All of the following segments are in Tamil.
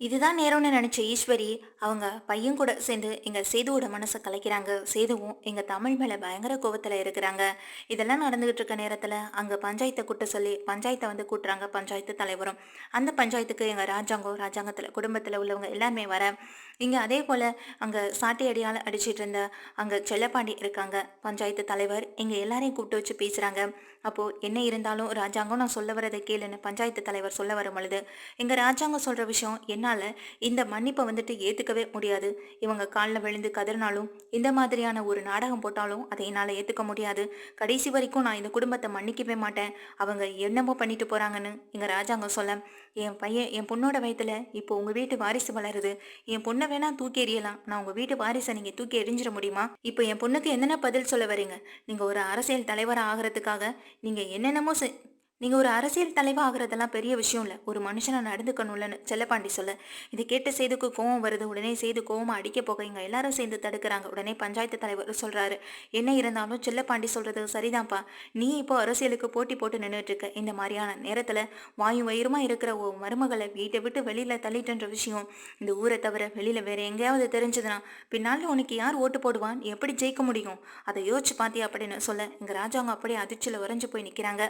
இதுதான் நேரம்னு நினச்ச ஈஸ்வரி அவங்க பையன் கூட சேர்ந்து எங்கள் சேதுவோட மனசை கலைக்கிறாங்க. சேதுவும் எங்கள் தமிழ் மேலே பயங்கர கோவத்தில் இருக்கிறாங்க. இதெல்லாம் நடந்துகிட்டு இருக்க நேரத்தில் அங்கே பஞ்சாயத்தை கூட்ட சொல்லி பஞ்சாயத்தை வந்து கூட்டுறாங்க பஞ்சாயத்து தலைவரும். அந்த பஞ்சாயத்துக்கு எங்கள் ராஜாங்கம் ராஜாங்கத்தில் குடும்பத்தில் உள்ளவங்க எல்லாருமே வர இங்கே அதே போல் அங்கே சாட்டை அடியால் அடிச்சிட்டு இருந்த அங்கே செல்லப்பாண்டி இருக்காங்க. பஞ்சாயத்து தலைவர் இங்கே எல்லாரையும் கூப்பிட்டு வச்சு பேசுகிறாங்க அப்போது என்ன இருந்தாலும் ராஜாங்கம் நான் சொல்ல வரதை கேளுன்னு பஞ்சாயத்து தலைவர் சொல்ல வரும் பொழுது எங்கள் ராஜாங்கம் சொல்கிற விஷயம் என்னால் இந்த மன்னிப்பை வந்துட்டு ஏற்றுக்கவே முடியாது. இவங்க காலில் விழுந்து கதறினாலும் இந்த மாதிரியான ஒரு நாடகம் போட்டாலும் அதை என்னால் ஏற்றுக்க முடியாது. கடைசி வரைக்கும் நான் இந்த குடும்பத்தை மன்னிக்கவே மாட்டேன். அவங்க என்னமோ பண்ணிட்டு போகிறாங்கன்னு எங்கள் ராஜாங்கம் சொல்ல என் பையன் என் பொண்ணோட வயத்தில் இப்போ உங்கள் வீட்டு வாரிசு வளருது. என் பொண்ணு வேணா தூக்கி எறியலாம். நான் உங்கள் வீட்டு வாரிசை நீங்கள் தூக்கி எறிஞ்சிட முடியுமா? இப்போ என் பொண்ணுக்கு என்னென்ன பதில் சொல்ல வரீங்க? நீங்கள் ஒரு அரசியல் தலைவராக ஆகிறதுக்காக நீங்கள் என்னென்னமோ செ நீங்கள் ஒரு அரசியல் தலைவா ஆகிறதெல்லாம் பெரிய விஷயம் இல்லை. ஒரு மனுஷனை நடந்துக்கணும்லன்னு செல்லப்பாண்டி சொல்ல. இதை கேட்ட செய்துக்கு கோவம் வருது. உடனே செய்து கோவமாக அடிக்க போக இங்கே எல்லாரும் சேர்ந்து தடுக்கிறாங்க. உடனே பஞ்சாயத்து தலைவர் சொல்கிறாரு என்ன இருந்தாலும் செல்லப்பாண்டி சொல்கிறது சரிதான்ப்பா. நீ இப்போ அரசியலுக்கு போட்டி போட்டு நின்றுட்டு இருக்க இந்த மாதிரியான நேரத்தில் வாயும் வயிறுமா இருக்கிற ஓ மருமகளை வீட்டை விட்டு வெளியில் தள்ளிட்டுன்ற விஷயம். இந்த ஊரை தவிர வெளியில் வேற எங்கேயாவது தெரிஞ்சதுன்னா பின்னால் உனக்கு யார் ஓட்டு போடுவான்? எப்படி ஜெயிக்க முடியும்? அதை யோசிச்சு பார்த்தியா அப்படின்னு சொல்ல. இங்கே ராஜாங்க அப்படியே அதிர்ச்சியில் உறைஞ்சு போய் நிற்கிறாங்க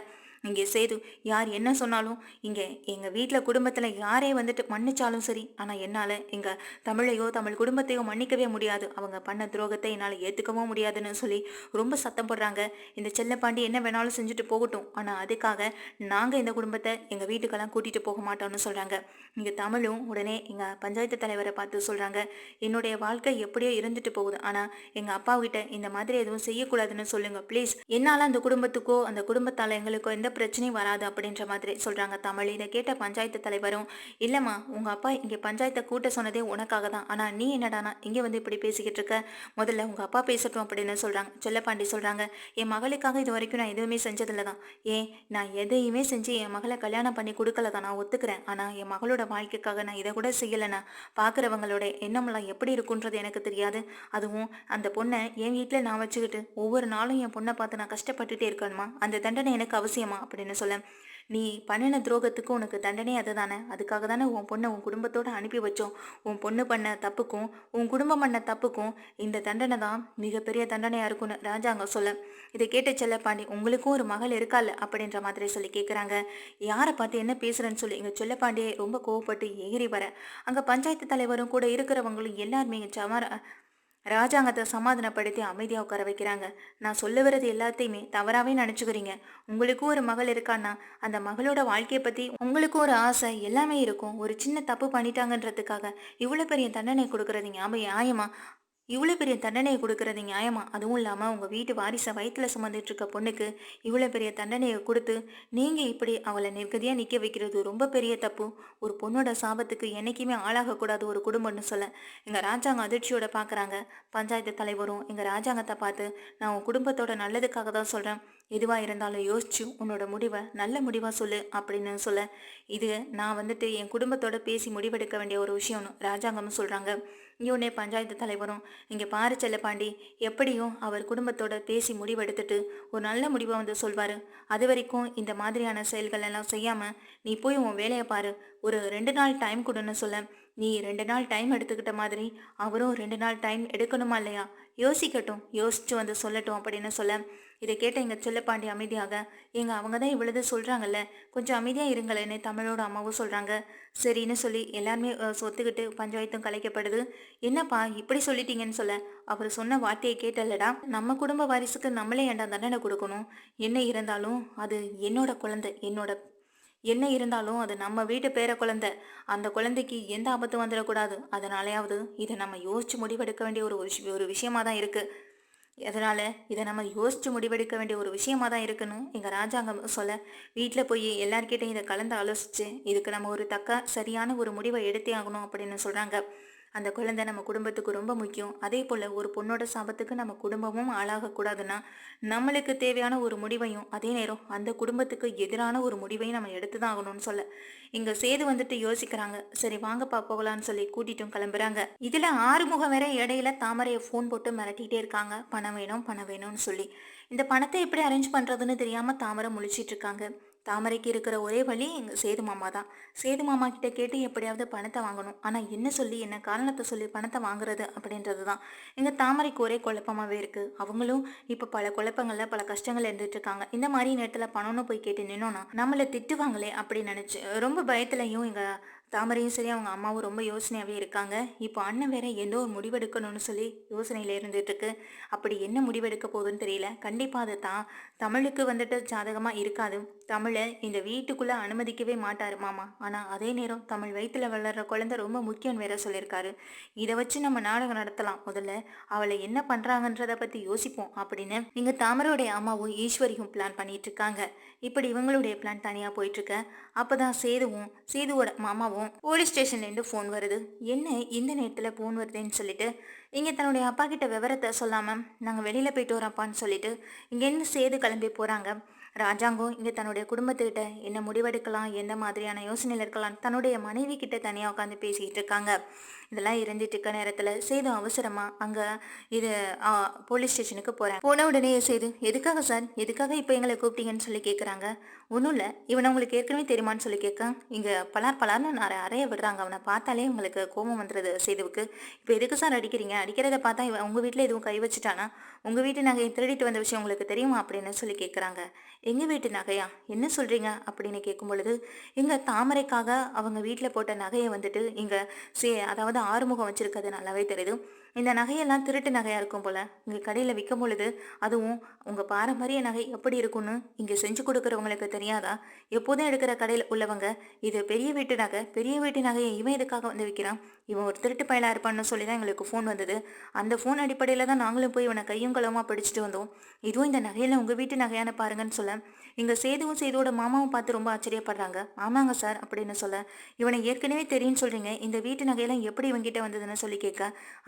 இங்கே சேது யார் என்ன சொன்னாலும் இங்கே எங்கள் வீட்டில் குடும்பத்தில் யாரே வந்துட்டு மன்னிச்சாலும் சரி ஆனால் என்னால் எங்கள் தமிழையோ தமிழ் குடும்பத்தையோ மன்னிக்கவே முடியாது. அவங்க பண்ண துரோகத்தை என்னால் ஏற்றுக்கவும் முடியாதுன்னு சொல்லி ரொம்ப சத்தம் போடுறாங்க. இந்த செல்லப்பாண்டி என்ன வேணாலும் செஞ்சுட்டு போகட்டும். ஆனால் அதுக்காக நாங்கள் இந்த குடும்பத்தை எங்கள் வீட்டுக்கெல்லாம் கூட்டிகிட்டு போக மாட்டோம்னு சொல்கிறாங்க இங்கே தமிழும் உடனே எங்கள் பஞ்சாயத்து தலைவரை பார்த்து சொல்கிறாங்க என்னுடைய வாழ்க்கை எப்படியோ இருந்துட்டு போகுது. ஆனால் எங்கள் அப்பாவுக்கிட்ட இந்த மாதிரி எதுவும் செய்யக்கூடாதுன்னு சொல்லுங்கள் ப்ளீஸ் என்னால் அந்த குடும்பத்துக்கோ அந்த குடும்பத்தால் எங்களுக்கோ எந்த பிரச்சனையும் வராது அப்படின்ற மாதிரி சொல்கிறாங்க தமிழ் இதை கேட்ட பஞ்சாயத்து தலைவரும் இல்லைம்மா உங்கள் அப்பா இங்கே பஞ்சாயத்தை கூட்ட சொன்னதே உனக்காக தான். ஆனால் நீ என்னடானா இங்கே வந்து இப்படி பேசிக்கிட்டு இருக்க? முதல்ல உங்கள் அப்பா பேசட்டும் அப்படின்னு சொல்கிறாங்க செல்லப்பாண்டி சொல்கிறாங்க என் மகளுக்காக இது வரைக்கும் நான் எதுவுமே செஞ்சதில்ல தான். ஏன் நான் எதையுமே செஞ்சு என் மகளை கல்யாணம் பண்ணி கொடுக்கல தான். நான் ஒத்துக்கிறேன். ஆனால் என் மகளோட வாழ்க்கைக்காக நான் இதை கூட செய்யலைண்ணா. பார்க்குறவங்களோட எண்ணம்லாம் எப்படி இருக்குன்றது எனக்கு தெரியாது. அதுவும் அந்த பொண்ணை என் வீட்டில் நான் வச்சுக்கிட்டு ஒவ்வொரு நாளும் என் பொண்ணை பார்த்து நான் கஷ்டப்பட்டுட்டே இருக்கணுமா? அந்த தண்டனை எனக்கு அவசியமா? அப்படின்னு சொல்ல நீ பண்ணின துரோகத்துக்கு உனக்கு தண்டனை அதுதானே? அதுக்காக தானே உன் பொண்ணை உன் குடும்பத்தோடு அனுப்பி வச்சோம். உன் பொண்ணு பண்ண தப்புக்கும் உன் குடும்பம் பண்ண தப்புக்கும் இந்த தண்டனை தான் மிகப்பெரிய தண்டனையாக இருக்கும்னு ராஜாங்க சொல்ல இதை கேட்ட செல்லப்பாண்டி உங்களுக்கும் ஒரு மகள் இருக்கால அப்படின்ற மாதிரி சொல்லி கேட்குறாங்க யாரை பார்த்து என்ன பேசுகிறேன்னு சொல்லி. எங்கள் செல்லப்பாண்டியை ரொம்ப கோவப்பட்டு எகிரி வர. அங்கே பஞ்சாயத்து தலைவரும் கூட இருக்கிறவங்களும் எல்லாருமே சமர ராஜாங்கத்தை சமாதானப்படுத்தி அமைதியாக உட்கார வைக்கிறாங்க. நான் சொல்ல வர்றது எல்லாத்தையுமே தவறாகவே நினச்சிக்கிறீங்க. உங்களுக்கும் ஒரு மகள் இருக்கான்னா அந்த மகளோட வாழ்க்கையை பற்றி உங்களுக்கும் ஒரு ஆசை எல்லாமே இருக்கும். ஒரு சின்ன தப்பு பண்ணிட்டாங்கன்றதுக்காக இவ்வளோ பெரிய தண்டனை கொடுக்குறது ஞாபகம் நியாயமா? இவ்வளோ பெரிய தண்டனையை கொடுக்கறது நியாயமா? அதுவும் இல்லாமல் உங்கள் வீட்டு வாரிசை வயிற்றில் சுமந்துட்டு இருக்க பொண்ணுக்கு இவ்வளோ பெரிய தண்டனையை கொடுத்து நீங்கள் இப்படி அவளை நிர்கதியாக நிற்க வைக்கிறது ரொம்ப பெரிய தப்பு. ஒரு பொண்ணோட சாபத்துக்கு என்றைக்குமே ஆளாகக்கூடாது ஒரு குடும்பம்னு சொல்ல. எங்கள் ராஜாங்க அதிர்ச்சியோட பார்க்குறாங்க பஞ்சாயத்து தலைவரும் எங்கள் ராஜாங்கத்தை பார்த்து நான் உன் குடும்பத்தோட நல்லதுக்காக தான் சொல்கிறேன் எதுவாக இருந்தாலும் யோசிச்சு உன்னோட முடிவை நல்ல முடிவாக சொல்லு அப்படின்னு சொல்ல. இது நான் வந்துட்டு என் குடும்பத்தோட பேசி முடிவெடுக்க வேண்டிய ஒரு விஷயம்னு ராஜாங்கம்னு சொல்கிறாங்க இவனே பஞ்சாயத்து தலைவரும். இங்கே பாரு செல்லப்பாண்டி எப்படியும் அவர் குடும்பத்தோட பேசி முடிவெடுத்துட்டு ஒரு நல்ல முடிவை வந்து சொல்வார். அது வரைக்கும் இந்த மாதிரியான செயல்கள் எல்லாம் செய்யாமல் நீ போய் உன் வேலையை பாரு. ஒரு ரெண்டு நாள் டைம் கொடுன்னு சொல்ல. நீ ரெண்டு நாள் டைம் எடுத்துக்கிட்ட மாதிரி அவரும் ரெண்டு நாள் டைம் எடுக்கணுமா இல்லையா? யோசிக்கட்டும் யோசிச்சு வந்து சொல்லட்டும் அப்படின்னு சொல்ல. இதை கேட்ட எங்கள் செல்லப்பாண்டி அமைதியாக எங்க அவங்க தான் இவ்வளவு சொல்கிறாங்கல்ல கொஞ்சம் அமைதியாக இருங்களேன்னு தமிழோட அம்மாவும் சொல்கிறாங்க சரின்னு சொல்லி எல்லாருமே சொத்துக்கிட்டு பஞ்சாயத்தும் கலைக்கப்படுது. என்னப்பா இப்படி சொல்லிட்டீங்கன்னு சொல்ல? அவர் சொன்ன வார்த்தையை கேட்டல்லடா. நம்ம குடும்ப வாரிசுக்கு நம்மளே ஏண்டா தண்டனை கொடுக்கணும்? என்ன இருந்தாலும் அது என்னோட குழந்தை என்னோட என்ன இருந்தாலும் அது நம்ம வீட்டு பேர குழந்தை. அந்த குழந்தைக்கு எந்த ஆபத்தும் வந்துடக்கூடாது. அதனாலேயாவது இதை நம்ம யோசிச்சு முடிவெடுக்க வேண்டிய ஒரு ஒரு விஷயமா தான் இருக்குது அதனால இதை நம்ம யோசித்து முடிவெடுக்க வேண்டிய ஒரு விஷயமாக தான் இருக்குன்னு எங்கள் ராஜாங்கம் சொல்ல வீட்டில் போய் எல்லார்கிட்டையும் இதை கலந்து ஆலோசித்து இதுக்கு நம்ம ஒரு தக்க சரியான ஒரு முடிவை எடுத்தே ஆகணும் அப்படின்னு சொல்கிறாங்க அந்த குழந்தை நம்ம குடும்பத்துக்கு ரொம்ப முக்கியம். அதே போல் ஒரு பொண்ணோட சாபத்துக்கு நம்ம குடும்பமும் ஆளாகக்கூடாதுன்னா நம்மளுக்கு தேவையான ஒரு முடிவையும் அதே நேரம் அந்த குடும்பத்துக்கு எதிரான ஒரு முடிவையும் நம்ம எடுத்து தான் ஆகணும்னு சொல்ல. இங்க சேது வந்துட்டு யோசிக்கிறாங்க. சரி வாங்கப்பா போகலான்னு சொல்லி கூட்டிட்டும் கிளம்புறாங்க. இதுல ஆறுமுகம் வேற இடையில தாமரையை ஃபோன் போட்டு மிரட்டிட்டே இருக்காங்க. பணம் வேணும் பணம் வேணும்னு சொல்லி. இந்த பணத்தை எப்படி அரேஞ்ச் பண்றதுன்னு தெரியாம தாமரை முழிச்சிட்டு இருக்காங்க. தாமரைக்கு இருக்கிற ஒரே வழி எங்கள் சேது மாமா தான். சேது மாமா கிட்ட கேட்டு எப்படியாவது பணத்தை வாங்கணும். ஆனால் என்ன சொல்லி என்ன காரணத்தை சொல்லி பணத்தை வாங்குறது அப்படின்றது தான். எங்கள் தாமரைக்கு ஒரே குழப்பமாகவே இருக்குது அவங்களும் இப்போ பல குழப்பங்களில் பல கஷ்டங்கள் இருந்துட்டு இருக்காங்க. இந்த மாதிரி நேரத்தில் பணம்னு போய் கேட்டு நின்னோன்னா நம்மளை திட்டுவாங்களே அப்படின்னு நினச்சி ரொம்ப பயத்துலையும் எங்கள் தாமரையும் சரி அவங்க அம்மாவும் ரொம்ப யோசனையாகவே இருக்காங்க. இப்போ அண்ணன் வேற எந்த ஒரு முடிவெடுக்கணும்னு சொல்லி யோசனையில் இருந்துட்டுருக்கு அப்படி என்ன முடிவெடுக்க போகுதுன்னு தெரியல. கண்டிப்பாக அது தான். தமிழுக்கு வந்துட்டு ஜாதகமாக இருக்காது. தமிழை இந்த வீட்டுக்குள்ளே அனுமதிக்கவே மாட்டார் மாமா. ஆனால் அதே நேரம் தமிழ் வயிற்றில் வளர்கிற குழந்தை ரொம்ப முக்கியம் வேற சொல்லியிருக்காரு. இதை வச்சு நம்ம நாடகம் நடத்தலாம். முதல்ல அவளை என்ன பண்ணுறாங்கன்றதை பற்றி யோசிப்போம் அப்படின்னு இங்கே தாமரோடைய அம்மாவும் ஈஸ்வரியும் பிளான் பண்ணிட்டு இருக்காங்க. இப்படி இவங்களுடைய பிளான் தனியாக போயிட்டுருக்க. அப்போ தான் சேதுவும் சேதுவோட மாமாவும் போலீஸ் ஸ்டேஷன்லேருந்து ஃபோன் வருது. என்ன இந்த நேரத்தில் ஃபோன் வருதுன்னு சொல்லிட்டு? இங்கே தன்னுடைய அப்பா கிட்ட விவரத்தை சொல்லாமல் நாங்கள் வெளியில் போயிட்டு வரோம்ப்பான்னு சொல்லிட்டு இங்கேருந்து சேது கிளம்பி போகிறாங்க ராஜாங்கம் இங்கே தன்னுடைய குடும்பத்துக்கிட்ட என்ன முடிவெடுக்கலாம் எந்த மாதிரியான யோசனையில் இருக்கலாம் தன்னுடைய மனைவி கிட்ட தனியாக உட்காந்து பேசிக்கிட்டு இருக்காங்க. இதெல்லாம் இருந்துட்டு இருக்க நேரத்தில் சேது அவசரமாக அங்கே இது போலீஸ் ஸ்டேஷனுக்கு போகிறேன் போன உடனே சேது எதுக்காக சார்? எதுக்காக இப்போ எங்களை கூப்பிட்டீங்கன்னு சொல்லி கேட்குறாங்க ஒன்றும் இல்லை இவனை உங்களுக்கு ஏற்கனவே தெரியுமான்னு சொல்லி கேட்க இங்கே பலார் பலார்னு நிறைய அறைய விடுறாங்க. அவனை பார்த்தாலே உங்களுக்கு கோபம் வந்துடுது சேதுவுக்கு இப்போ எதுக்கு சார் அடிக்கிறீங்க? அடிக்கிறத பார்த்தா இவன் உங்கள் வீட்டில் எதுவும் கை வச்சுட்டானா? உங்கள் வீட்டு நகையை திருடிட்டு வந்த விஷயம் உங்களுக்கு தெரியுமா அப்படின்னு சொல்லி கேட்குறாங்க. எங்கள் வீட்டு நகையா? என்ன சொல்கிறீங்க அப்படின்னு கேட்கும் பொழுது இங்கே தாமரைக்காக அவங்க வீட்டில் போட்ட நகையை வந்துட்டு இங்கே சே அதாவது ஆறுமுகம் வச்சுருக்கிறது நல்லாவே தெரியுது. இந்த நகையெல்லாம் திருட்டு நகையாக இருக்கும் போல். இங்கே கடையில் விற்கும் பொழுது அதுவும் உங்கள் பாரம்பரிய நகை எப்படி இருக்கும்னு இங்கே செஞ்சு கொடுக்குறவங்களுக்கு தெரியாதா? எப்போதும் எடுக்கிற கடையில் உள்ளவங்க இது பெரிய வீட்டு நகை பெரிய வீட்டு நகையை இவன் எதுக்காக வந்து விற்கிறான் இவன் ஒரு திருட்டு பயலாக இருப்பான்னு சொல்லி தான் எங்களுக்கு ஃபோன் வந்தது. அந்த ஃபோன் அடிப்படையில் தான் நாங்களும் போய் இவனை கையும் களவுமா பிடிச்சிட்டு வந்தோம். இதுவும் இந்த நகையில் உங்கள் வீட்டு நகையான பாருங்கன்னு சொல்ல. இங்கே சேதுவும் சேதுவோட மாமாவும் பார்த்து ரொம்ப ஆச்சரியப்படுறாங்க. ஆமாங்க சார் அப்படின்னு சொல்ல. இவனை ஏற்கனவே தெரியும்னு சொல்கிறீங்க இந்த வீட்டு நகையெல்லாம் எப்படி இவங்கிட்ட வந்ததுன்னு சொல்லி கேட்க.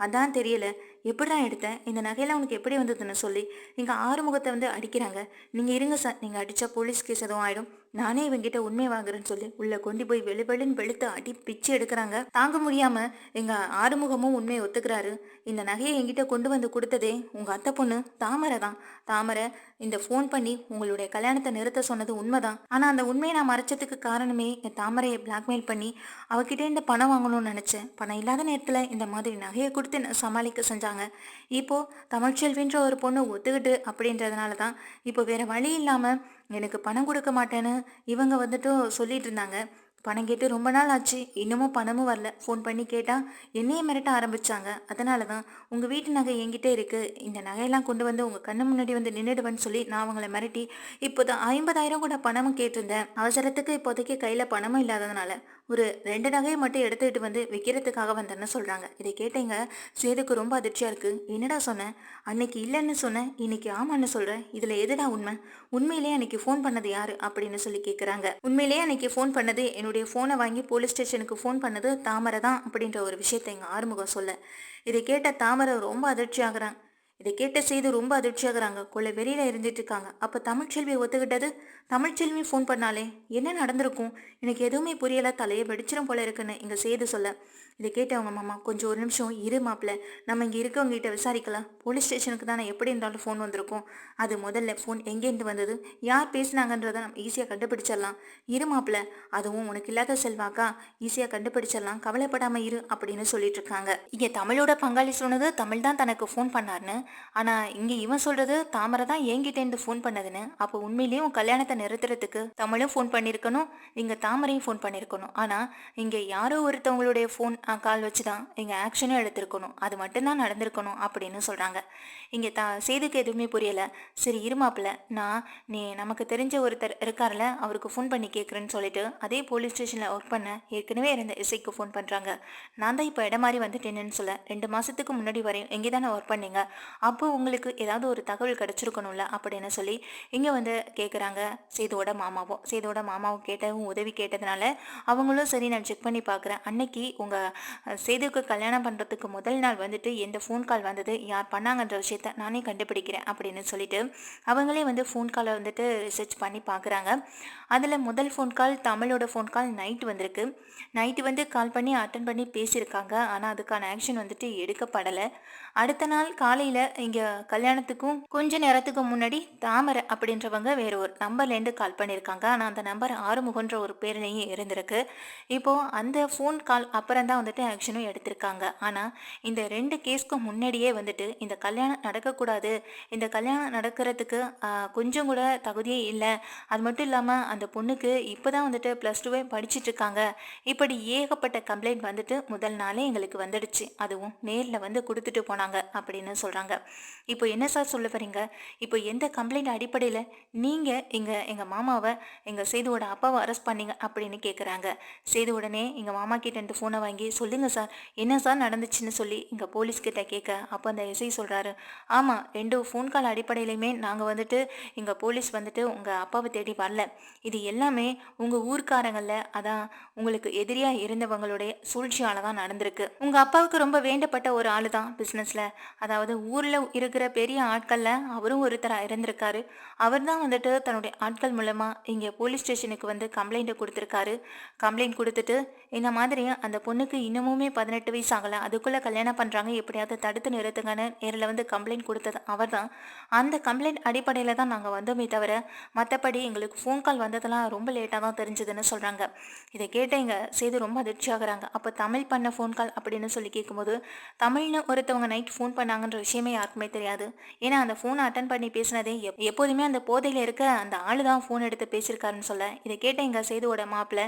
அதான் தெரியல. எப்படிடா எடுத்தேன்? இந்த நகையெல்லாம் உனக்கு எப்படி வந்ததுன்னு சொல்லி. இங்கே ஆறுமுகத்தை வந்து அடிக்கிறாங்க. நீங்கள் இருங்க சார். நீங்கள் அடித்தா போலீஸ் கேஸ் எதுவும் ஆகிடும் நானே இவங்கிட்ட உண்மை வாங்குறேன்னு சொல்லி உள்ளே கொண்டு போய் வெளிவெளின்னு வெளுத்து அடி பிச்சு எடுக்கிறாங்க. தாங்க முடியாமல் எங்கள் ஆறுமுகமும் உண்மையை ஒத்துக்கிறாரு. இந்த நகையை என்கிட்ட கொண்டு வந்து கொடுத்ததே உங்கள் அத்தை பொண்ணு தாமரை தான். தாமரை இந்த ஃபோன் பண்ணி உங்களுடைய கல்யாணத்தை நிறுத்த சொன்னது உண்மைதான். ஆனால் அந்த உண்மையை நான் மறைச்சதுக்கு காரணமே என் தாமரையை பிளாக்மெயில் பண்ணி அவகிட்ட இந்த பணம் வாங்கணும்னு நினச்சேன். பணம் இல்லாத நேரத்தில் இந்த மாதிரி நகையை கொடுத்து சமாளிக்க செஞ்சாங்க. இப்போது தமிழ்ச்செல்வின்ற ஒரு பொண்ணு ஒத்துக்கிட்டு அப்படின்றதுனால தான் இப்போ வேற வழி இல்லாமல் எனக்கு பணம் கொடுக்க மாட்டேன்னு இவங்க வந்துட்டு சொல்லிட்டு இருந்தாங்க பணம் கேட்டு ரொம்ப நாள் ஆச்சு. இன்னமும் பணமும் வரல. ஃபோன் பண்ணி கேட்டால் என்னையே மிரட்ட ஆரம்பித்தாங்க அதனால தான் உங்கள் வீட்டு நகை என்கிட்ட இருக்குது இந்த நகையெல்லாம் கொண்டு வந்து உங்கள் கண்ணு முன்னாடி வந்து நின்றுடுவேன்னு சொல்லி நான் அவங்கள மிரட்டி இப்போ தான் ஐம்பதாயிரம் கூட பணமும் கேட்டிருந்தேன். அவசரத்துக்கு இப்போதைக்கு கையில் பணமும் இல்லாததுனால. ஒரு ரெண்டு நகையை மட்டும் எடுத்துக்கிட்டு வந்து விற்கிறதுக்காக வந்தேன்னு சொல்கிறாங்க இதை கேட்டீங்க சேதுக்கு ரொம்ப அதிர்ச்சியாக இருக்குது என்னடா சொன்னேன் அன்னைக்கு இல்லைன்னு சொன்னேன் இன்னைக்கு ஆமான்னு சொல்கிறேன் இதில் எதுடா உண்மை? உண்மையிலேயே அன்னைக்கு ஃபோன் பண்ணது யார்? அப்படின்னு சொல்லி கேட்குறாங்க உண்மையிலேயே அன்னைக்கு ஃபோன் பண்ணது என்னுடைய ஃபோனை வாங்கி போலீஸ் ஸ்டேஷனுக்கு ஃபோன் பண்ணது தாமரை தான் அப்படின்ற ஒரு விஷயத்தை எங்கள் ஆறுமுகம் சொல்ல. இதை கேட்ட தாமரை ரொம்ப அதிர்ச்சி ஆகுறாங்க இதை கேட்ட செய்து ரொம்ப அதிர்ச்சியாகிறாங்க. கொள்ள வெளியில் இருந்துட்டு இருக்காங்க அப்போ தமிழ்ச்செல்வி ஒத்துக்கிட்டது? தமிழ்ச்செல்வி ஃபோன் பண்ணாலே என்ன நடந்திருக்கும்? எனக்கு எதுவுமே புரியல. தலையை வெடிச்சிடும் போல இருக்குன்னு இங்க செய்து சொல்ல. இதை கேட்டவங்க மாமா கொஞ்சம் ஒரு நிமிஷம் இரு மாப்பிள்ள நம்ம இங்கே இருக்கவங்க கிட்ட விசாரிக்கலாம். போலீஸ் ஸ்டேஷனுக்கு தானே எப்படி இருந்தாலும் ஃபோன் வந்திருக்கும். அது முதல்ல ஃபோன் எங்கேருந்து வந்தது? யார் பேசுனாங்கன்றதை நம்ம ஈஸியாக கண்டுபிடிச்சிடலாம். இரு மாப்பிள்ள அதுவும் உனக்கு இல்லாத செல்வாக்கா? ஈஸியாக கண்டுபிடிச்சிடலாம். கவலைப்படாம இரு அப்படின்னு சொல்லிட்டு இருக்காங்க. இங்கே தமிழோட பங்காளி சொன்னது தமிழ் தான் தனக்கு ஃபோன் பண்ணார்னு ஆனால் இங்கே இவன் சொல்றது தாமரை தான் என்கிட்டேருந்து ஃபோன் பண்ணதுன்னு. அப்போ உண்மையிலேயே உன் கல்யாணத்தை நிறுத்துறதுக்கு தமிழும் ஃபோன் பண்ணியிருக்கணும் இங்கே தாமரையும் ஃபோன் பண்ணியிருக்கணும் ஆனால் இங்கே யாரோ ஒருத்தவங்களுடைய ஃபோன் கால் வச்சு தான் இங்கே ஆக்ஷனும் எடுத்திருக்கணும். அது மட்டும்தான் நடந்திருக்கணும் அப்படின்னு சொல்கிறாங்க இங்கே தா செய்துக்கு எதுவுமே புரியலை. சரி இருமாப்பில் நான் நீ நமக்கு தெரிஞ்ச ஒருத்தர் இருக்கார்ல அவருக்கு ஃபோன் பண்ணி கேட்குறேன்னு சொல்லிட்டு அதே போலீஸ் ஸ்டேஷனில் ஒர்க் பண்ண ஏற்கனவே இருந்த இசைக்கு ஃபோன் பண்ணுறாங்க நான் தான் இப்போ இடம் மாதிரி வந்துட்டேன்னு சொல்ல ரெண்டு மாதத்துக்கு முன்னாடி வரையும் எங்கே தானே ஒர்க் பண்ணீங்க? அப்போ உங்களுக்கு ஏதாவது ஒரு தகவல் கிடச்சிருக்கணும்ல? அப்படின்னு சொல்லி இங்கே வந்து கேட்குறாங்க சேதுவோட மாமாவும் சேதுவோட மாமாவும் கேட்டவும் உதவி கேட்டதுனால அவங்களும் சரி நான் செக் பண்ணி பார்க்குறேன் அன்னைக்கு உங்கள் சேதுக்கு கல்யாணம் பண்ணுறதுக்கு முதல் நாள் வந்துட்டு எந்த ஃபோன் கால் வந்தது யார் பண்ணாங்கன்ற விஷயத்த நானே கண்டுபிடிக்கிறேன் அப்படின்னு சொல்லிட்டு அவங்களே வந்து ஃபோன் காலை வந்துட்டு ரிசர்ச் பண்ணி பார்க்குறாங்க அதில் முதல் ஃபோன் கால் தமிழோட ஃபோன் கால் நைட் வந்திருக்கு. நைட்டு வந்து கால் பண்ணி அட்டன் பண்ணி பேசியிருக்காங்க. ஆனால் அதுக்கான ஆக்ஷன் வந்துட்டு எடுக்கப்படலை. அடுத்த நாள் காலையில் இங்கே கல்யாணத்துக்கும் கொஞ்ச நேரத்துக்கு முன்னாடி தாமரை அப்படின்றவங்க வேற ஒரு நம்பர்லேருந்து கால் பண்ணியிருக்காங்க ஆனால் அந்த நம்பர் ஆறுமுகன்ற ஒரு பேர்லேயும் இருந்திருக்கு. இப்போது அந்த ஃபோன் கால் அப்புறம் தான் வந்துட்டு ஆக்ஷனும் எடுத்திருக்காங்க. ஆனால் இந்த ரெண்டு கேஸ்க்கும் முன்னாடியே வந்துட்டு இந்த கல்யாணம் நடக்கக்கூடாது. இந்த கல்யாணம் நடக்கிறதுக்கு கொஞ்சம் கூட தகுதியே இல்லை. அது மட்டும் இல்லாமல் அந்த பொண்ணுக்கு இப்போ தான் வந்துட்டு ப்ளஸ் டூவே படிச்சுட்டு இருக்காங்க. இப்படி ஏகப்பட்ட கம்ப்ளைண்ட் வந்துட்டு முதல் நாளே எங்களுக்கு வந்துடுச்சு. அதுவும் நேரில் வந்து கொடுத்துட்டு போனாங்க. அப்படின்னு சொல்கிறாங்க இப்போ என்ன சார் சொல்ல வரீங்க இப்போ எந்த கம்ப்ளைண்ட் அடிப்படையில் நீங்கள் எங்கள் எங்கள் மாமாவை எங்கள் சேதுவோட அப்பாவை அரெஸ்ட் பண்ணீங்க அப்படின்னு கேட்குறாங்க சேது உடனே எங்கள் மாமா கிட்ட இருந்து ஃபோனை வாங்கி சொல்லுங்கள் சார் என்ன சார் நடந்துச்சுன்னு சொல்லி எங்கள் போலீஸ்கிட்ட கேட்க அப்போ அந்த எஸ்ஐ சொல்கிறாரு ஆமாம் ரெண்டு ஃபோன் கால் அடிப்படையிலையுமே நாங்கள் வந்துட்டு இங்கே போலீஸ் வந்துட்டு உங்கள் அப்பாவை தேடி வரல. இது எல்லாமே உங்கள் ஊர்க்காரங்களில் அதான் உங்களுக்கு எதிரியாக இருந்தவங்களுடைய சூழ்ச்சியால் தான் நடந்திருக்கு. உங்கள் அப்பாவுக்கு ரொம்ப வேண்டப்பட்ட ஒரு ஆள் தான் பிஸ்னஸில் அதாவது ஊரில் இருக்கிற பெரிய ஆட்களில் அவரும் ஒருத்தராக இருந்திருக்காரு. அவர் தான் வந்துட்டு தன்னுடைய ஆட்கள் மூலமாக இங்கே போலீஸ் ஸ்டேஷனுக்கு வந்து கம்ப்ளைண்ட்டை கொடுத்துருக்காரு. கம்ப்ளைண்ட் கொடுத்துட்டு இந்த மாதிரி அந்த பொண்ணுக்கு இன்னமுமே பதினெட்டு வயசு ஆகலை அதுக்குள்ளே கல்யாணம் பண்ணுறாங்க எப்படியாவது தடுத்து நிறுத்துங்கன்னு நேரில் வந்து கம்ப்ளைண்ட் கொடுத்தது அவர் தான் அந்த கம்ப்ளைண்ட் அடிப்படையில் தான் நாங்கள் வந்தோமே தவிர மற்றபடி எங்களுக்கு ஃபோன் கால் வந்ததெல்லாம் ரொம்ப லேட்டாக தான் தெரிஞ்சதுன்னு சொல்கிறாங்க இதை கேட்ட எங்கள் செய்து ரொம்ப அதிர்ச்சியாகிறாங்க. அப்போ தமிழ் பண்ண ஃபோன் கால் அப்படின்னு சொல்லி கேட்கும்போது தமிழ்னு ஒருத்தவங்க நைட் ஃபோன் பண்ணாங்கன்ற விஷயமே யாருக்குமே தெரியாது. ஏன்னா அந்த ஃபோனை அட்டன் பண்ணி பேசினதே எப் எப்போதுமே அந்த போதையில் இருக்க அந்த ஆளு தான் ஃபோன் எடுத்து பேசியிருக்காருன்னு சொல்ல. இதை கேட்ட எங்கள் செய்தோட மாப்பிள்ள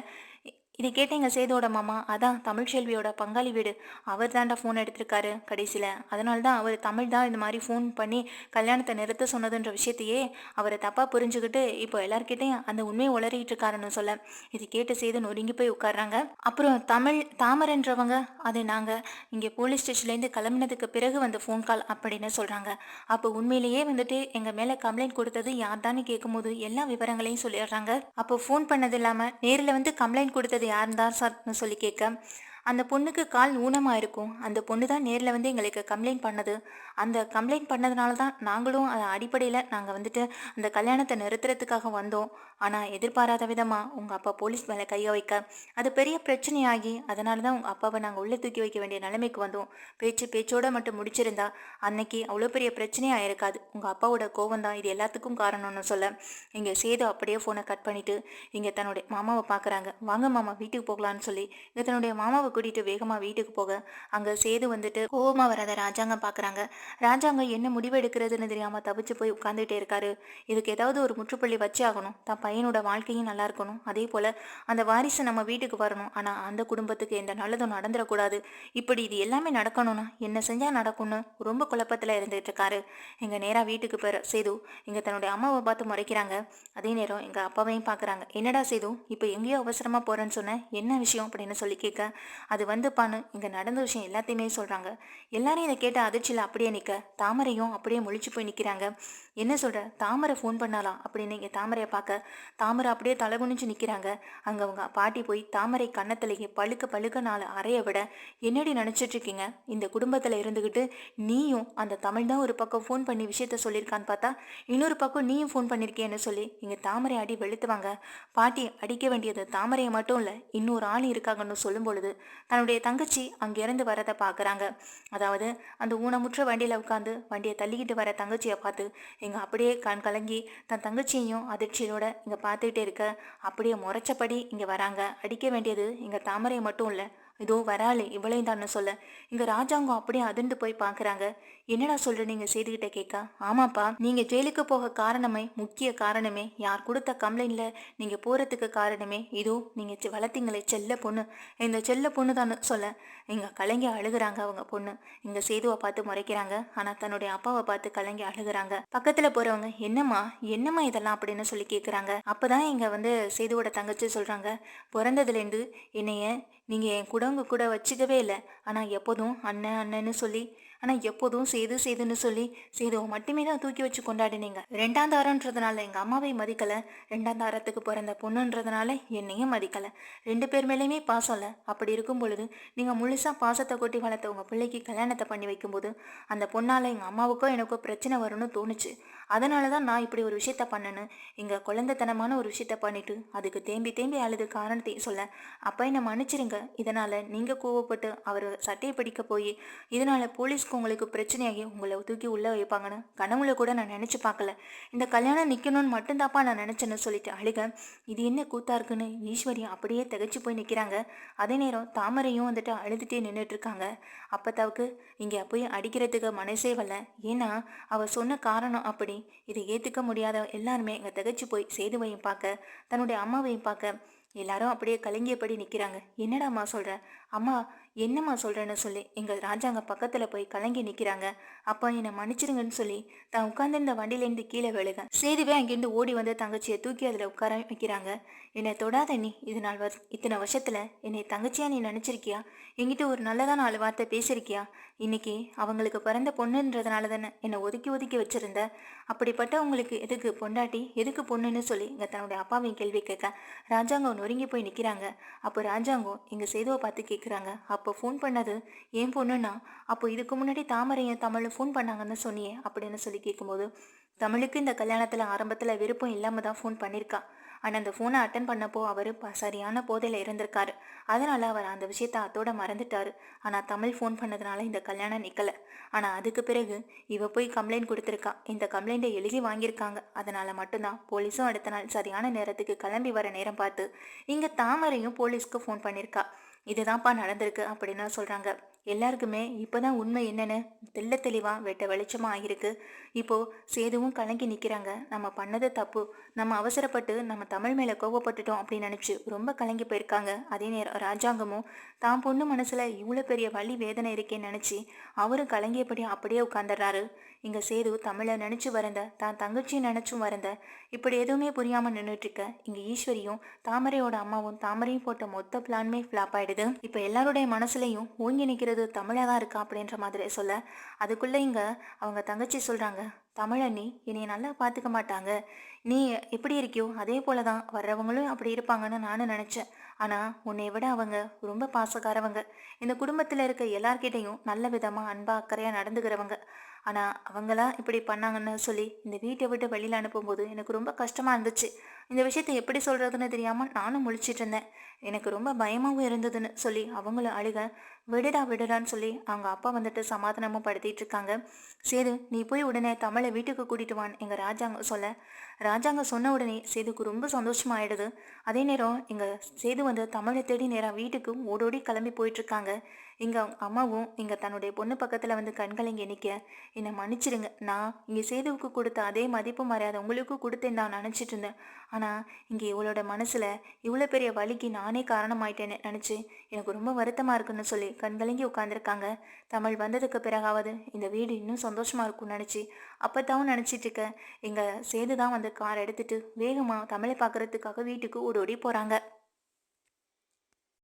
இதை கேட்ட எங்கள் சேதுவோட மாமா அதான் தமிழ்ச்செல்வியோட பங்காளி வீடு. அவர் தான்டா ஃபோன் எடுத்திருக்காரு கடைசியில். அதனால தான் அவர் தமிழ் தான் இந்த மாதிரி ஃபோன் பண்ணி கல்யாணத்தை நிறுத்த சொன்னதுன்ற விஷயத்தையே அவரை தப்பாக புரிஞ்சுக்கிட்டு இப்போ எல்லார்கிட்டையும் அந்த உண்மையை உளறிட்டு இருக்காருன்னு சொல்ல. இது கேட்டு சேது நொறுங்கி போய் உட்கார்றாங்க. அப்புறம் தமிழ் தாமரன்றவங்க அதை நாங்கள் இங்கே போலீஸ் ஸ்டேஷன்லேருந்து கிளம்பினதுக்கு பிறகு வந்த ஃபோன் கால் அப்படின்னு சொல்கிறாங்க அப்போ உண்மையிலேயே வந்துட்டு எங்கள் மேலே கம்ப்ளைண்ட் கொடுத்தது யார் தானே கேட்கும்போது எல்லா விவரங்களையும் சொல்லிடுறாங்க. அப்போ ஃபோன் பண்ணது இல்லாமல் நேரில் வந்து கம்ப்ளைண்ட் கொடுத்தது யார் தான் சார்னு சொல்லி கேட்க அந்த பொண்ணுக்கு கால் ஊனமாக இருக்கும் அந்த பொண்ணு தான் நேரில் வந்து எங்களுக்கு கம்ப்ளைண்ட் பண்ணது. அந்த கம்ப்ளைண்ட் பண்ணதுனால தான் நாங்களும் அடிப்படையில் நாங்கள் வந்துட்டு அந்த கல்யாணத்தை நிறுத்துறதுக்காக வந்தோம். ஆனால் எதிர்பாராத விதமாக உங்கள் அப்பா போலீஸ் மேலே கையை வைக்க அது பெரிய பிரச்சனையாகி அதனால தான் உங்கள் அப்பாவை நாங்கள் உள்ளே தூக்கி வைக்க வேண்டிய நிலைமைக்கு வந்தோம். பேச்சு பேச்சோட மட்டும் முடிச்சிருந்தா அன்னைக்கு அவ்வளோ பெரிய பிரச்சனையாக இருக்காது. உங்கள் அப்பாவோட கோவம் தான் இது எல்லாத்துக்கும் காரணம்னு சொல்ல. இங்கே சேது அப்படியே ஃபோனை கட் பண்ணிவிட்டு இங்கே தன்னுடைய மாமாவை பார்க்குறாங்க வாங்க மாமா வீட்டுக்கு போகலான்னு சொல்லி இங்கே தன்னுடைய மாமாவை கூட்டிகிட்டு வேகமாக வீட்டுக்கு போக அங்கே சேது வந்துட்டு கோவமாக வராத ராஜாங்கம் பார்க்குறாங்க ராஜாங்கம் என்ன முடிவு எடுக்கிறதுன்னு தெரியாமல் தவிச்சு போய் உட்காந்துட்டே இருக்காரு. இதுக்கு ஏதாவது ஒரு முற்றுப்புள்ளி வச்சே ஆகணும். தான் பையனோட வாழ்க்கையும் நல்லா இருக்கணும். அதே போல் அந்த வாரிசு நம்ம வீட்டுக்கு வரணும். ஆனால் அந்த குடும்பத்துக்கு எந்த நல்லதும் நடந்துடக்கூடாது இப்படி இது எல்லாமே நடக்கணும்னா என்ன செஞ்சால் நடக்கும்னு ரொம்ப குழப்பத்தில் இருந்துட்டு இருக்காரு எங்கள் நேராக வீட்டுக்கு போகிற சேது இங்கே தன்னுடைய அம்மாவை பார்த்து முறைக்கிறாங்க. அதே நேரம் எங்கள் அப்பாவையும் பார்க்குறாங்க என்னடா சேது இப்போ எங்கேயோ அவசரமாக போகிறேன்னு சொன்னேன் என்ன விஷயம் அப்படின்னு சொல்லி கேட்க அது வந்துப்பான்னு இங்கே நடந்த விஷயம் எல்லாத்தையுமே சொல்கிறாங்க எல்லாரும் இதை கேட்ட அதிர்ச்சியில் அப்படியே நிற்க தாமரையும் அப்படியே முழிச்சு போய் நிற்கிறாங்க என்ன சொல்கிற தாமரை ஃபோன் பண்ணலாம் அப்படின்னு இங்கே தாமரையை பார்க்க தாமரை அப்படியே தலை குனிஞ்சு நிற்கிறாங்க அங்கே அவங்க பாட்டி போய் தாமரை கன்னத்திலேயே பழுக்க பழுக்க நாலு அறைய விட என்னடி நினச்சிட்டு இருக்கீங்க? இந்த குடும்பத்தில் இருந்துக்கிட்டு நீயும் அந்த தமிழ் தான் ஒரு பக்கம் ஃபோன் பண்ணி விஷயத்த சொல்லியிருக்கான்னு பார்த்தா இன்னொரு பக்கம் நீயும் ஃபோன் பண்ணியிருக்கேன்னு சொல்லி இங்கே தாமரை அடி வெளுத்துவாங்க. பாட்டி அடிக்க வேண்டியது தாமரையை மட்டும் இல்லை இன்னொரு ஆள் இருக்காங்கன்னு சொல்லும் பொழுது தன்னுடைய தங்கச்சி அங்கேருந்து வரதை பார்க்குறாங்க அதாவது அந்த ஊனமுற்ற வண்டியில் உட்காந்து வண்டியை தள்ளிக்கிட்டு வர தங்கச்சியை பார்த்து இங்கே அப்படியே கண் கலங்கி தன் தங்கச்சியையும் அதிர்ச்சியோட இங்கே பார்த்துக்கிட்டே இருக்க. அப்படியே முறைச்சபடி இங்கே வராங்க. அடிக்க வேண்டியது இங்கே தாமரை மட்டும் இல்லை. இதோ வராளே இவளையும் தான்னு சொல்ல. இங்கே ராஜாங்கம் அப்படியே அதிர்ந்து போய் பார்க்குறாங்க. என்னடா சொல்ற நீங்க செய்துகிட்ட கேட்க ஆமாப்பா நீங்க ஜெயிலுக்கு போக காரணமே முக்கிய காரணமே யார் கொடுத்த கம்ப்ளைண்ட்ல நீங்க போறதுக்கு காரணமே இதோ நீங்க செ- வளர்த்தீங்களே செல்ல பொண்ணு. இந்த செல்ல பொண்ணு தான் சொல்ல. இங்க கலங்கி அழுகுறாங்க அவங்க பொண்ணு. இங்க சேதுவை பார்த்து முறைக்கிறாங்க. ஆனா தன்னுடைய அப்பாவை பார்த்து கலங்கி அழுகுறாங்க. பக்கத்துல போறவங்க என்னம்மா என்னம்மா இதெல்லாம்? அப்படின்னு சொல்லி கேக்குறாங்க. அப்பதான் இங்க வந்து சேதுவோட தங்கச்சி சொல்றாங்க பிறந்ததுலேருந்து என்னைய நீங்க என் குடங்க கூட வச்சுக்கவே இல்லை. ஆனா எப்போதும் அண்ணன் அண்ணன்னு சொல்லி ஆனால் எப்போதும் சேது சேதுன்னு சொல்லி சேதுவை மட்டுமே தான் தூக்கி வச்சு கொண்டாடினீங்க. ரெண்டாம் தாரன்றதுனால எங்கள் அம்மாவை மதிக்கலை. ரெண்டாம் தாரத்துக்கு பிறந்த பொண்ணுன்றதுனால என்னையும் மதிக்கலை. ரெண்டு பேர் மேலேயுமே பாசம் இல்லை. அப்படி இருக்கும் பொழுது நீங்கள் முழுசாக பாசத்தை கொட்டி வளர்த்த உங்கள் பிள்ளைக்கு கல்யாணத்தை பண்ணி வைக்கும்போது அந்த பொண்ணால் எங்கள் அம்மாவுக்கோ எனக்கோ பிரச்சனை வரும்னு தோணுச்சு. அதனால தான் நான் இப்படி ஒரு விஷயத்த பண்ணேன்னு எங்கள் குழந்தைத்தனமான ஒரு விஷயத்த பண்ணிட்டு அதுக்கு தேம்பி தேம்பி அழுது காரணத்தை சொல்ல அப்போ என்னை மன்னிச்சிருங்க. இதனால் நீங்கள் கோவப்பட்டு அவர் சட்டையை பிடிக்க போய் இதனால் போலீஸ்க்கு உங்களுக்கு பிரச்சனையாகி உங்களை தூக்கி உள்ளே வைப்பாங்கன்னு கனவுல கூட நான் நினச்சி பார்க்கல. இந்த கல்யாணம் நிற்கணும்னு மட்டும்தாப்பா நான் நினச்சேன்னு சொல்லிட்டு அழுக இது என்ன கூத்தா இருக்குன்னு ஈஸ்வரி அப்படியே திகச்சு போய் நிற்கிறாங்க அதே நேரம் தாமரையும் வந்துட்டு அழுதுகிட்டே நின்றுட்டு இருக்காங்க. அப்பத்தாவுக்கு இங்கே போய் அடிக்கிறதுக்கு மனசே வரல. ஏன்னா அவள் சொன்ன காரணம் அப்படி இதை ஏற்றுக்க முடியாத எல்லாருமே எங்கள் தகச்சு போய் சேதுவையும் பார்க்க தன்னுடைய அம்மாவையும் பார்க்க எல்லாரும் அப்படியே கலங்கியபடி நிற்கிறாங்க என்னடாம்மா சொல்கிற அம்மா என்னம்மா சொல்கிறேன்னு சொல்லி. எங்கள் ராஜாங்க பக்கத்தில் போய் கலங்கி நிற்கிறாங்க அப்பா என்னை மன்னிச்சிருங்கன்னு சொல்லி தான் உட்காந்துருந்த வண்டியிலேருந்து கீழே விழுக. சேதுவே அங்கேருந்து ஓடி வந்து தங்கச்சியை தூக்கி அதில் உட்கார வைக்கிறாங்க. என்னை தொடாத நீ இது நாள் வரு இத்தனை வருஷத்தில் என்னை தங்கச்சியா நீ நினச்சிருக்கியா? எங்கிட்ட ஒரு நல்லதான நாலு வார்த்தை பேசியிருக்கியா இன்னைக்கு அவங்களுக்கு பிறந்த பொண்ணுன்றதுனால தானே என்னை ஒதுக்கி ஒதுக்கி வச்சிருந்த. அப்படிப்பட்ட உங்களுக்கு எதுக்கு பொண்டாட்டி எதுக்கு பொண்ணுன்னு சொல்லி இங்கே தன்னுடைய அப்பாவையும் கேள்வி கேட்க ராஜாங்கம் நொறுங்கி போய் நிற்கிறாங்க அப்போ ராஜாங்கம் எங்கள் சேதுவை பார்த்து கேட்க கேட்குறாங்க அப்போ ஃபோன் பண்ணது ஏன் பொண்ணுன்னா அப்போ இதுக்கு முன்னாடி தாமரையும் தமிழ் ஃபோன் பண்ணாங்கன்னு சொன்னியே அப்படின்னு சொல்லி கேட்கும்போது தமிழுக்கு இந்த கல்யாணத்தில் ஆரம்பத்தில் விருப்பம் இல்லாமல் தான் ஃபோன் பண்ணியிருக்கா ஆனால் அந்த ஃபோனை அட்டன் பண்ணப்போ அவர் சரியான போதையில் இருந்திருக்காரு. அதனால் அவர் அந்த விஷயத்த அத்தோட மறந்துட்டாரு. ஆனால் தமிழ் ஃபோன் பண்ணதுனால இந்த கல்யாணம் நிற்கலை ஆனால் அதுக்கு பிறகு இவ போய் கம்ப்ளைண்ட் கொடுத்துருக்கா. இந்த கம்ப்ளைண்ட்டை எழுதி வாங்கியிருக்காங்க. அதனால் மட்டும்தான் போலீஸும் அடுத்த நாள் சரியான நேரத்துக்கு கிளம்பி வர நேரம் பார்த்து இங்கே தாமரையும் போலீஸ்க்கு ஃபோன் பண்ணியிருக்கா இதுதான்ப்பா நடந்திருக்கு அப்படின்னு சொல்கிறாங்க எல்லாருக்குமே இப்போதான் உண்மை என்னன்னு தெல்ல தெளிவாக வெட்ட வெளிச்சமாக ஆகியிருக்கு. இப்போது சேதுவும் கலங்கி நிற்கிறாங்க நம்ம பண்ணது தப்பு. நம்ம அவசரப்பட்டு நம்ம தமிழ் மேலே கோவப்பட்டுட்டோம் அப்படின்னு நினச்சி ரொம்ப கலங்கி போயிருக்காங்க. அதே நேரம் ராஜாங்கமும் தான் பொண்ணு மனசில் இவ்வளோ பெரிய வழி வேதனை இருக்கேன்னு நினச்சி அவரும் கலங்கியபடி அப்படியே உட்காந்துடுறாரு இங்கே சேது தமிழை நினச்சி வரந்த தான் தங்கச்சியும் நினச்சும் வரந்த. இப்படி எதுவுமே புரியாமல் நின்றுட்டுருக்க இங்கே ஈஸ்வரியும் தாமரையோட அம்மாவும் தாமரையும் போட்ட மொத்த பிளான்மே ஃப்ளாப் ஆகிடுது இப்போ எல்லாருடைய மனசுலையும் ஓங்கி நிற்கிறது தமிழாக தான் இருக்கா அப்படின்ற மாதிரி சொல்ல. அதுக்குள்ளே இங்கே அவங்க தங்கச்சி சொல்கிறாங்க தமிழண்ணி என்னை நல்லா பார்த்துக்க மாட்டாங்க. நீ எப்படி இருக்கியோ அதே போல தான் வர்றவங்களும் அப்படி இருப்பாங்கன்னு நானும் நினச்சேன். ஆனால் உன்னை விட அவங்க ரொம்ப பாசக்காரவங்க. இந்த குடும்பத்தில் இருக்க எல்லார்கிட்டையும் நல்ல விதமாக அன்பாக அக்கறையாக நடந்துக்கிறவங்க. ஆனால் அவங்களாம் இப்படி பண்ணாங்கன்னு சொல்லி இந்த வீட்டை விட்டு வெளியில் அனுப்பும்போது எனக்கு ரொம்ப கஷ்டமாக இருந்துச்சு. இந்த விஷயத்தை எப்படி சொல்கிறதுன்னு தெரியாமல் நானும் முழிச்சிட்டு இருந்தேன். எனக்கு ரொம்ப பயமாகவும் இருந்ததுன்னு சொல்லி அவங்களும் அழுக விடுடா விடுடான்னு சொல்லி அவங்க அப்பா வந்துட்டு சமாதானமும் படுத்திட்டு இருக்காங்க சேது நீ போய் உடனே தமிழை வீட்டுக்கு கூட்டிட்டு வான் எங்கள் ராஜாங்க சொல்ல. ராஜாங்க சொன்ன உடனே சேதுக்கு ரொம்ப சந்தோஷமாயிடுது அதே நேரம் எங்கள் சேது வந்து தமிழை தேடி நேராக வீட்டுக்கு ஓடோடி கிளம்பி போயிட்டுருக்காங்க. இங்கே அம்மாவும் இங்கே தன்னுடைய பொண்ணு பக்கத்தில் வந்து கண்கலங்கி நிற்க என்னை மன்னிச்சிடுங்க. நான் இங்கே சேதுவுக்கு கொடுத்த அதே மதிப்பு மரியாதை உங்களுக்கும் கொடுத்தேன் நான் நினச்சிட்டு இருந்தேன் ஆனால் இங்கே இவளோட மனசில் இவ்வளோ பெரிய வழிக்கு நானே காரணமாயிட்டேன்னு நினச்சி எனக்கு ரொம்ப வருத்தமாக இருக்குன்னு சொல்லி கண்கலங்கி உட்காந்துருக்காங்க தமிழ் வந்ததுக்கு பிறகாவது இந்த வீடு இன்னும் சந்தோஷமாக இருக்கும்னு நினச்சி அப்போத்தாவும் நினச்சிட்டு இருக்க. எங்கள் சேது தான் வந்து கார் எடுத்துட்டு வேகமாக தமிழை பார்க்குறதுக்காக வீட்டுக்கு ஓடி ஓடி போகிறாங்க